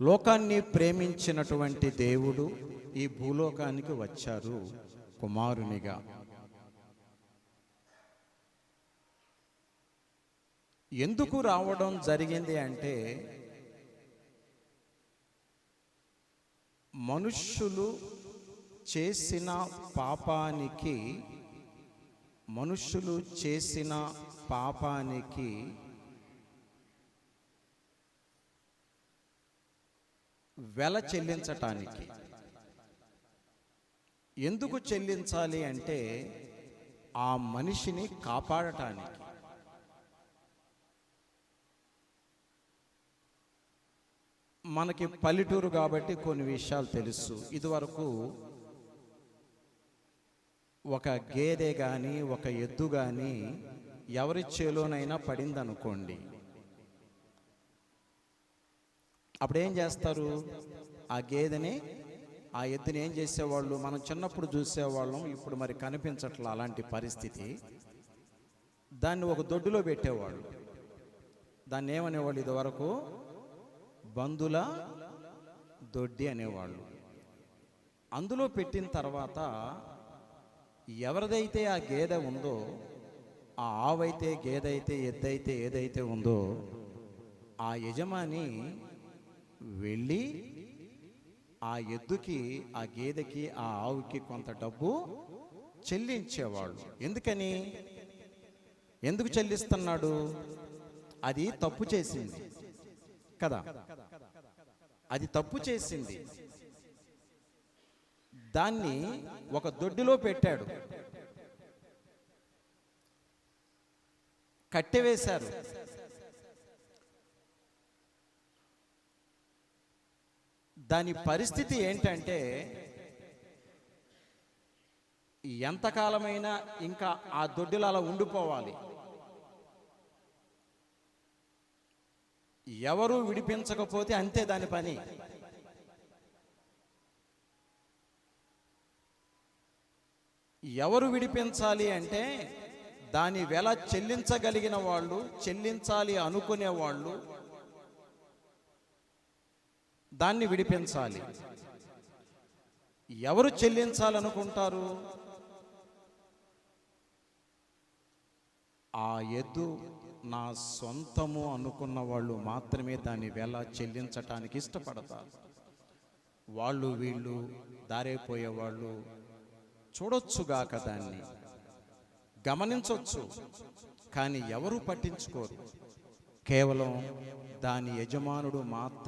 లోకాన్ని ప్రేమించినటువంటి దేవుడు ఈ భూలోకానికి వచ్చారు కుమారునిగా. ఎందుకు రావడం జరిగింది అంటే మనుష్యులు చేసిన పాపానికి మనుష్యులు చేసిన పాపానికి వెల చెల్లించటానికి. ఎందుకు చెల్లించాలి అంటే ఆ మనిషిని కాపాడటానికి. మనకి పల్లెటూరు కాబట్టి కొన్ని విషయాలు తెలుసు. ఇదివరకు ఒక గేదె కానీ ఒక ఎద్దు కానీ ఎవరి చేలోనైనా పడిందనుకోండి. అప్పుడు ఏం చేస్తారు? ఆ గేదెని ఆ ఎద్దుని ఏం చేసేవాళ్ళు? మనం చిన్నప్పుడు చూసేవాళ్ళం ఇప్పుడు మరి కనిపించట్ల అలాంటి పరిస్థితి. దాన్ని ఒక దొడ్డులో పెట్టేవాళ్ళు. దాన్ని ఏమనేవాళ్ళు ఇదివరకు? బంధుల దొడ్డి అనేవాళ్ళు. అందులో పెట్టిన తర్వాత ఎవరిదైతే ఆ గేదె ఉందో ఆ ఆవైతే గేదైతే ఎద్దైతే ఏదైతే ఉందో ఆ యజమాని వెళ్ళి ఆ ఎద్దుకి ఆ గేదెకి ఆ ఆవుకి కొంత డబ్బు చెల్లించేవాళ్ళు. ఎందుకని? ఎందుకు చెల్లిస్తున్నాడు? అది తప్పు చేసింది. కదా? అది తప్పు చేసింది. దాన్ని ఒక దొడ్డిలో పెట్టాడు. కట్టెవేశారు దాని పరిస్థితి ఏంటంటే ఎంతకాలమైనా ఇంకా ఆ దొడ్డిలో అలా ఉండిపోవాలి. ఎవరు విడిపించకపోతే అంతే దాని పని. ఎవరు విడిపించాలి అంటే దాని వెల చెల్లించగలిగిన వాళ్ళు చెల్లించాలి అనుకునే వాళ్ళు దాన్ని విడిపించాలి. ఎవరు చెల్లించాలనుకుంటారు? ఆ ఎద్దు నా సొంతము అనుకున్న వాళ్ళు మాత్రమే దాన్ని వేళ చెల్లించటానికి ఇష్టపడతారు వాళ్ళు వీళ్ళు దారైపోయే వాళ్ళు చూడొచ్చుగాక దాన్ని. గమనించవచ్చు కానీ ఎవరు పట్టించుకోరు. కేవలం దాని యజమానుడు మాత్రం